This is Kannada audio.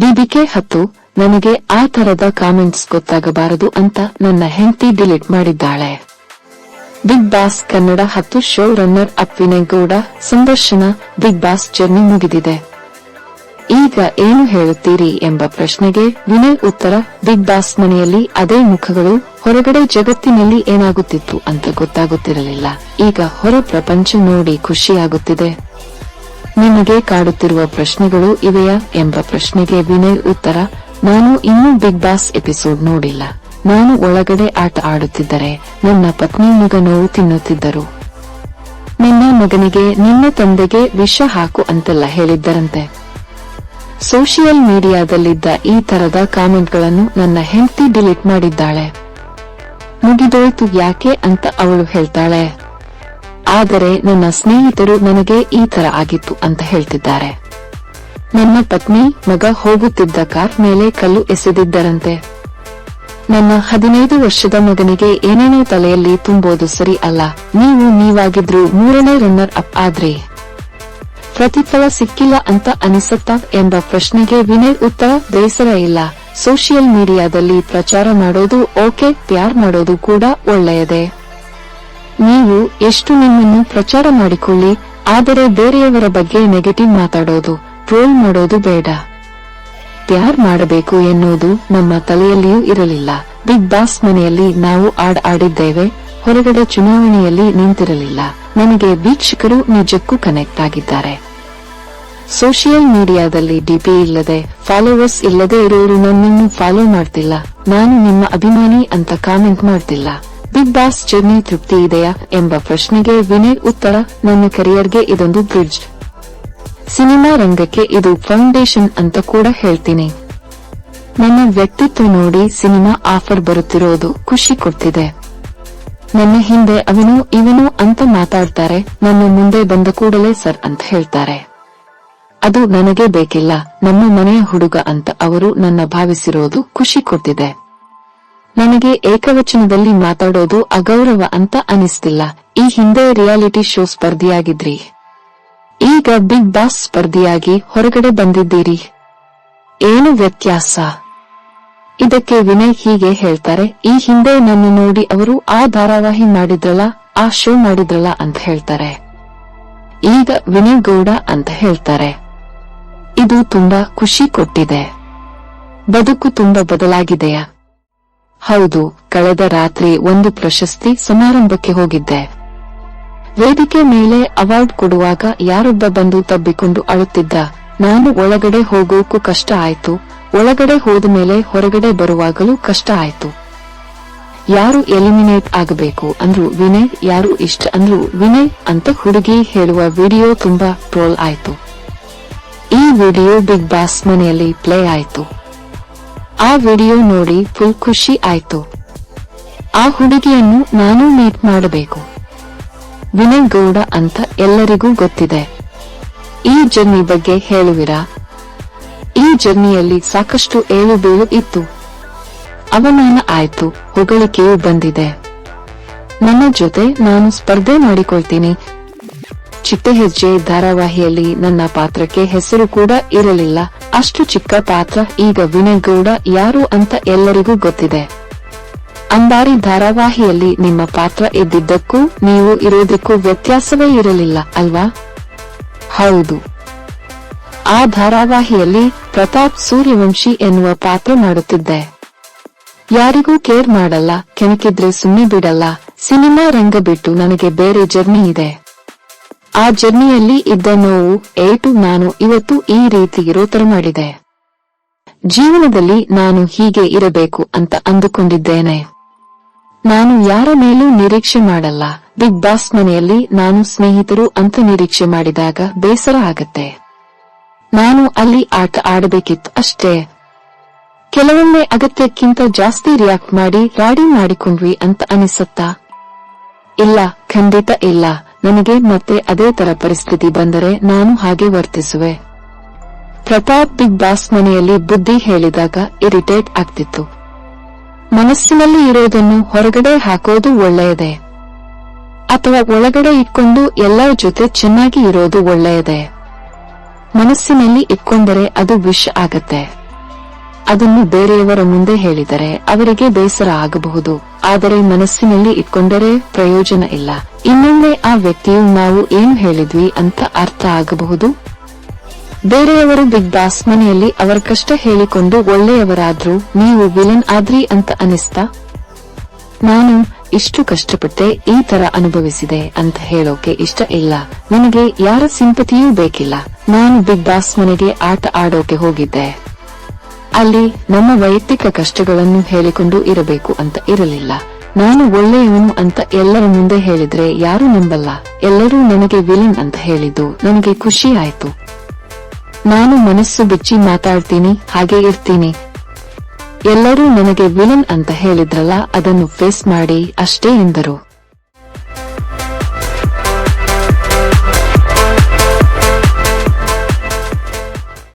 ಬಿಬಿಕೆ ಹತ್ತು ನನಗೆ ಆ ತರದ ಕಾಮೆಂಟ್ಸ್ ಗೊತ್ತಾಗಬಾರದು ಅಂತ ನನ್ನ ಹೆಂಡತಿ ಡಿಲೀಟ್ ಮಾಡಿದ್ದಾಳೆ. ಬಿಗ್ ಬಾಸ್ ಕನ್ನಡ ಹತ್ತು ಶೋ ರನ್ನರ್ ಅಪ್ ವಿನಯಗೌಡ ಸಂದರ್ಶನ ಬಿಗ್ ಬಾಸ್ ಜರ್ನಿ ಮುಗಿದಿದೆ. ಈಗ ಏನು ಹೇಳುತ್ತೀರಿ ಎಂಬ ಪ್ರಶ್ನೆಗೆ ವಿನಯ್ ಉತ್ತರ, ಬಿಗ್ ಬಾಸ್ ಮನೆಯಲ್ಲಿ ಅದೇ ಮುಖಗಳು ಹೊರಗಡೆ ಜಗತ್ತಿನಲ್ಲಿ ಏನಾಗುತ್ತಿತ್ತು ಅಂತ ಗೊತ್ತಾಗುತ್ತಿರಲಿಲ್ಲ. ಈಗ ಹೊರ ಪ್ರಪಂಚ ನೋಡಿ ಖುಷಿಯಾಗುತ್ತಿದೆ. ನಿಮಗೆ ಕಾಡುತ್ತಿರುವ ಪ್ರಶ್ನೆಗಳು ಇವೆಯಾ ಎಂಬ ಪ್ರಶ್ನೆಗೆ ವಿನಯ್ ಉತ್ತರ, ನಾನು ಇನ್ನೂ ಬಿಗ್ ಬಾಸ್ ಎಪಿಸೋಡ್ ನೋಡಿಲ್ಲ. ನಾನು ಒಳಗಡೆ ಆಟ ಆಡುತ್ತಿದ್ದರೆ ನನ್ನ ಪತ್ನಿ ಮಗ ನೋವು ತಿನ್ನುತ್ತಿದ್ದರು. ನಿನ್ನ ಮಗನಿಗೆ ನಿನ್ನ ತಂದೆಗೆ ವಿಷ ಹಾಕು ಅಂತೆಲ್ಲ ಹೇಳಿದ್ದರಂತೆ. ಸೋಷಿಯಲ್ ಮೀಡಿಯಾದಲ್ಲಿದ್ದ ಈ ತರದ ಕಾಮೆಂಟ್ಗಳನ್ನು ನನ್ನ ಹೆಂಡತಿ ಡಿಲೀಟ್ ಮಾಡಿದ್ದಾಳೆ. ಮುಗಿದೋಯ್ತು ಯಾಕೆ ಅಂತ ಅವಳು ಹೇಳ್ತಾಳೆ. ಆದರೆ ನನ್ನ ಸ್ನೇಹಿತರು ನನಗೆ ಈ ತರ ಆಗಿತ್ತು ಅಂತ ಹೇಳ್ತಿದ್ದಾರೆ. ನನ್ನ ಪತ್ನಿ ಮಗ ಹೋಗುತ್ತಿದ್ದ ಕಾರ್ ಮೇಲೆ ಕಲ್ಲು ಎಸೆದಿದ್ದರಂತೆ. ನನ್ನ ಹದಿನೈದು ವರ್ಷದ ಮಗನಿಗೆ ಏನೇನೋ ತಲೆಯಲ್ಲಿ ತುಂಬೋದು ಸರಿ ಅಲ್ಲ. ನೀವು ನೀವಾಗಿದ್ರು ಮೂರನೇ ರನ್ನರ್ ಅಪ್ ಆದ್ರಿ. ಪ್ರತಿಫಲ ಸಿಕ್ಕಿಲ್ಲ ಅಂತ ಅನಿಸುತ್ತಾ ಎಂಬ ಪ್ರಶ್ನೆಗೆ ವಿನಯ್ ಉತ್ತರ ಬೇಸರ ಇಲ್ಲ. ಸೋಷಿಯಲ್ ಮೀಡಿಯಾದಲ್ಲಿ ಪ್ರಚಾರ ಮಾಡೋದು ಓಕೆ, ಪ್ಯಾರ್ ಮಾಡೋದು ಕೂಡ ಒಳ್ಳೆಯದೇ. ನೀವು ಎಷ್ಟು ನಿಮ್ಮನ್ನು ಪ್ರಚಾರ ಮಾಡಿಕೊಳ್ಳಿ, ಆದರೆ ಬೇರೆಯವರ ಬಗ್ಗೆ ನೆಗೆಟಿವ್ ಮಾತಾಡೋದು, ಟ್ರೋಲ್ ಮಾಡೋದು ಬೇಡ. ಯಾರ್ ಮಾಡಬೇಕು ಎನ್ನುವುದು ನಮ್ಮ ತಲೆಯಲ್ಲಿಯೂ ಇರಲಿಲ್ಲ. ಬಿಗ್ ಬಾಸ್ ಮನೆಯಲ್ಲಿ ನಾವು ಆಡ್ ಆಡಿದ್ದೇವೆ, ಹೊರಗಡೆ ಚುನಾವಣೆಯಲ್ಲಿ ನಿಂತಿರಲಿಲ್ಲ. ನನಗೆ ವೀಕ್ಷಕರು ನಿಜಕ್ಕೂ ಕನೆಕ್ಟ್ ಆಗಿದ್ದಾರೆ. ಸೋಷಿಯಲ್ ಮೀಡಿಯಾದಲ್ಲಿ ಡಿಪಿ ಇಲ್ಲದೆ ಫಾಲೋವರ್ಸ್ ಇಲ್ಲದೆ ಇರೋರು ನನ್ನನ್ನು ಫಾಲೋ ಮಾಡ್ತಿಲ್ಲ. ನಾನು ನಿಮ್ಮ ಅಭಿಮಾನಿ ಅಂತ ಕಾಮೆಂಟ್ ಮಾಡ್ತಿಲ್ಲ. ಬಿಗ್ ಬಾಸ್ ಜರ್ನಿ ತೃಪ್ತಿ ಇದೆಯಾ ಎಂಬ ಪ್ರಶ್ನೆಗೆ ವಿನಯ್ ಉತ್ತರ, ನನ್ನ ಕರಿಯರ್ಗೆ ಇದೊಂದು ಬ್ರಿಡ್ಜ್. ಸಿನಿಮಾ ರಂಗಕ್ಕೆ ಇದು ಫೌಂಡೇಶನ್ ಅಂತ ಕೂಡ ಹೇಳ್ತೀನಿ. ನನ್ನ ವ್ಯಕ್ತಿತ್ವ ನೋಡಿ ಸಿನಿಮಾ ಆಫರ್ ಬರುತ್ತಿರೋದು ಖುಷಿ ಕೊಡ್ತಿದೆ. ನನ್ನ ಹಿಂದೆ ಅವನು ಇವನು ಅಂತ ಮಾತಾಡ್ತಾರೆ, ನನ್ನ ಮುಂದೆ ಬಂದ ಕೂಡಲೇ ಸರ್ ಅಂತ ಹೇಳ್ತಾರೆ. ಅದು ನನಗೆ ಬೇಕಿಲ್ಲ, ನಮ್ಮ ಮನೆಯ ಹುಡುಗ ಅಂತ ಅವರು ನನ್ನ ಭಾವಿಸಿರೋದು ಖುಷಿ ಕೊಡ್ತಿದೆ. ನನಗೆ ಏಕವಚನದಲ್ಲಿ ಮಾತಾಡೋದು ಅಗೌರವ ಅಂತ ಅನಿಸ್ತಿಲ್ಲ. ಈ ಹಿಂದೆ ರಿಯಾಲಿಟಿ ಶೋ ಸ್ಪರ್ಧಿಯಾಗಿದ್ರಿ. ಈಗ ಬಿಗ್ ಬಾಸ್ ಸ್ಪರ್ಧಿಯಾಗಿ ಹೊರಗಡೆ ಬಂದಿದ್ದೀರಿ. ಏನು ವ್ಯತ್ಯಾಸ? ಇದಕ್ಕೆ ವಿನಯ್ ಹೀಗೆ ಹೇಳ್ತಾರೆ, ಈ ಹಿಂದೆ ನನ್ನ ನೋಡಿ ಅವರು ಆ ಧಾರಾವಾಹಿ ಮಾಡಿದ್ರಲ್ಲ, ಆ ಶೋ ಮಾಡಿದ್ರಲ್ಲ ಅಂತ ಹೇಳ್ತಾರೆ. ಈಗ ವಿನಯ್ ಗೌಡ ಅಂತ ಹೇಳ್ತಾರೆ. ಇದು ತುಂಬಾ ಖುಷಿ ಕೊಟ್ಟಿದೆ. ಬದುಕು ತುಂಬಾ ಬದಲಾಗಿದೆಯಾ? ಹೌದು, ಕಳೆದ ರಾತ್ರಿ ಒಂದು ಪ್ರಶಸ್ತಿ ಸಮಾರಂಭಕ್ಕೆ ಹೋಗಿದ್ದೆ. ವೇದಿಕೆ ಮೇಲೆ ಅವಾರ್ಡ್ ಕೊಡುವಾಗ ಯಾರೊಬ್ಬ ಬಂದು ತಬ್ಬಿಕೊಂಡು ಅಳುತ್ತಿದ್ದ, ನಾನು ಒಳಗಡೆ ಹೋಗೋಕು ಕಷ್ಟ ಆಯ್ತು, ಒಳಗಡೆ ಹೋದ ಮೇಲೆ ಹೊರಗಡೆ ಬರುವಾಗಲೂ ಕಷ್ಟ ಆಯ್ತು. ಯಾರು ಎಲಿಮಿನೇಟ್ ಆಗಬೇಕು ಅಂದ್ರು ವಿನಯ್, ಯಾರು ಇಷ್ಟ ಅಂದ್ರು ವಿನಯ್ ಅಂತ ಹುಡುಗಿ ಹೇಳುವ ವಿಡಿಯೋ ತುಂಬಾ ಟ್ರೋಲ್ ಆಯ್ತು. ಈ ವಿಡಿಯೋ ಬಿಗ್ ಬಾಸ್ ಮನೆಯಲ್ಲಿ ಪ್ಲೇ ಆಯ್ತು. ಆ ವಿಡಿಯೋ ನೋಡಿ ಫುಲ್ ಖುಷಿ ಆಯ್ತು. ಆ ಹುಡುಗಿಯನ್ನು ನಾನು ಮೀಟ್ ಮಾಡಬೇಕು. ವಿನಯ್ ಗೌಡ ಅಂತ ಎಲ್ಲರಿಗೂ ಗೊತ್ತಿದೆ. ಈ ಜರ್ನಿ ಬಗ್ಗೆ ಹೇಳುವಿರಾ? ಈ ಜರ್ನಿಯಲ್ಲಿ ಸಾಕಷ್ಟು ಏಳು ಬೀಳು ಇತ್ತು. ಅವಮಾನ ಆಯ್ತು, ಹೊಗಳಿಕೆಯೂ ಬಂದಿದೆ. ನನ್ನ ಜೊತೆ ನಾನು ಸ್ಪರ್ಧೆ ಮಾಡಿಕೊಳ್ತೀನಿ. ಚಿಕ್ಕ ಹೆಜ್ಜೆ ಧಾರಾವಾಹಿಯಲ್ಲಿ ನನ್ನ ಪಾತ್ರಕ್ಕೆ ಹೆಸರು ಕೂಡ ಇರಲಿಲ್ಲ. ಅಷ್ಟು ಚಿಕ್ಕ ಪಾತ್ರ ಈಗ ವಿನಯ್ ಗೌಡ ಯಾರು ಅಂತ ಎಲ್ಲರಿಗೂ ಗೊತ್ತಿದೆ. ಅಂಬಾರಿ ಧಾರಾವಾಹಿಯಲ್ಲಿ ನಿಮ್ಮ ಪಾತ್ರ ಇದ್ದಿದ್ದಕ್ಕೂ ನೀವು ಇರೋದಕ್ಕೂ ವ್ಯತ್ಯಾಸವೇ ಇರಲಿಲ್ಲ, ಅಲ್ವಾ? ಹೌದು. ಆ ಧಾರಾವಾಹಿಯಲ್ಲಿ ಪ್ರತಾಪ್ ಸೂರ್ಯವಂಶಿ ಎನ್ನುವ ಪಾತ್ರ ಮಾಡುತ್ತಿದ್ದೆ. ಯಾರಿಗೂ ಕೇರ್ ಮಾಡಲ್ಲ, ಕೆಣಕಿದ್ರೆ ಸುಮ್ಮನೆ ಬಿಡಲ್ಲ, ಸಿನಿಮಾ ರಂಗ ಬಿಟ್ಟು ನನಗೆ ಬೇರೆ ಜರ್ನಿ ಇದೆ. ಆ ಜರ್ನಿಯಲ್ಲಿ ಇದ್ದ ನೋವು, ಏಟು ನಾನು ಇವತ್ತು ಈ ರೀತಿ ಇರೋ ತರ ಮಾಡಿದೆ. ಜೀವನದಲ್ಲಿ ನಾನು ಹೀಗೆ ಇರಬೇಕು ಅಂತ ಅಂದುಕೊಂಡಿದ್ದೇನೆ. ನಾನು ಯಾರ ಮೇಲೂ ನಿರೀಕ್ಷೆ ಮಾಡಲ್ಲ. ಬಿಗ್ ಬಾಸ್ ಮನೆಯಲ್ಲಿ ನಾನು ಸ್ನೇಹಿತರು ಅಂತ ನಿರೀಕ್ಷೆ ಮಾಡಿದಾಗ ಬೇಸರ ಆಗತ್ತೆ. ನಾನು ಅಲ್ಲಿ ಆಟ ಆಡಬೇಕಿತ್ತು ಅಷ್ಟೇ. ಕೆಲವೊಮ್ಮೆ ಅಗತ್ಯಕ್ಕಿಂತ ಜಾಸ್ತಿ ರಿಯಾಕ್ಟ್ ಮಾಡಿ ರಾಡಿ ಮಾಡಿಕೊಂಡ್ವಿ ಅಂತ ಅನಿಸುತ್ತಾ? ಇಲ್ಲ, ಖಂಡಿತ ಇಲ್ಲ. ನನಗೆ ಮತ್ತೆ ಅದೇ ತರ ಪರಿಸ್ಥಿತಿ ಬಂದರೆ ನಾನು ಹಾಗೆ ವರ್ತಿಸುವೆ. ಪ್ರತಾಪ್ ಬಿಗ್ ಬಾಸ್ ಮನೆಯಲ್ಲಿ ಬುದ್ಧಿ ಹೇಳಿದಾಗ ಇರಿಟೇಟ್ ಆಗ್ತಿತ್ತು. ಮನಸ್ಸಿನಲ್ಲಿ ಇರೋದನ್ನು ಹೊರಗಡೆ ಹಾಕೋದು ಒಳ್ಳೆಯದೇ. ಅಥವಾ ಒಳಗಡೆ ಇಟ್ಕೊಂಡು ಎಲ್ಲರ ಜೊತೆ ಚೆನ್ನಾಗಿ ಇರೋದು ಒಳ್ಳೆಯದೇ. ಮನಸ್ಸಿನಲ್ಲಿ ಇಟ್ಕೊಂಡರೆ ಅದು ವಿಷ ಆಗತ್ತೆ. ಅದನ್ನು ಬೇರೆಯವರ ಮುಂದೆ ಹೇಳಿದರೆ ಅವರಿಗೆ ಬೇಸರ ಆಗಬಹುದು. ಆದರೆ ಮನಸ್ಸಿನಲ್ಲಿ ಇಟ್ಕೊಂಡರೆ ಪ್ರಯೋಜನ ಇಲ್ಲ. ಇನ್ನೊಮ್ಮೆ ಆ ವ್ಯಕ್ತಿಯು ನಾವು ಏನು ಹೇಳಿದ್ವಿ ಅಂತ ಅರ್ಥ ಆಗಬಹುದು? ಬೇರೆಯವರು ಬಿಗ್ ಬಾಸ್ ಮನೆಯಲ್ಲಿ ಅವರ ಕಷ್ಟ ಹೇಳಿಕೊಂಡು ಒಳ್ಳೆಯವರಾದ್ರೂ ನೀವು ವಿಲನ್ ಆದ್ರಿ ಅಂತ ಅನಿಸ್ತಾ ನಾನು ಇಷ್ಟು ಕಷ್ಟಪಟ್ಟೆ ಈ ತರ ಅನುಭವಿಸಿದೆ ಅಂತ ಹೇಳೋಕೆ ಇಷ್ಟ ಇಲ್ಲ. ನನಗೆ ಯಾರ ಸಿಂಪತಿಯೂ ಬೇಕಿಲ್ಲ. ನಾನು ಬಿಗ್ ಬಾಸ್ ಮನೆಗೆ ಆಟ ಆಡೋಕೆ ಹೋಗಿದ್ದೆ. ಅಲ್ಲಿ ನಮ್ಮ ವೈಯಕ್ತಿಕ ಕಷ್ಟಗಳನ್ನು ಹೇಳಿಕೊಂಡು ಇರಬೇಕು ಅಂತ ಇರಲಿಲ್ಲ. ನಾನು ಒಳ್ಳೆಯವನು ಅಂತ ಎಲ್ಲರ ಮುಂದೆ ಹೇಳಿದ್ರೆ ಯಾರು ನಂಬಲ್ಲ? ಎಲ್ಲರೂ ನನಗೆ ವಿಲನ್ ಅಂತ ಹೇಳಿದ್ದು ನನಗೆ ಖುಷಿ ಆಯ್ತು. ನಾನು ಮನಸ್ಸು ಬಿಚ್ಚಿ ಮಾತಾಡ್ತೀನಿ, ಹಾಗೆ ಇರ್ತೀನಿ. ಎಲ್ಲರೂ ನನಗೆ ವಿಲನ್ ಅಂತ ಹೇಳಿದ್ರಲ್ಲ, ಅದನ್ನು ಫೇಸ್ ಮಾಡಿ ಅಷ್ಟೇ ಎಂದರು.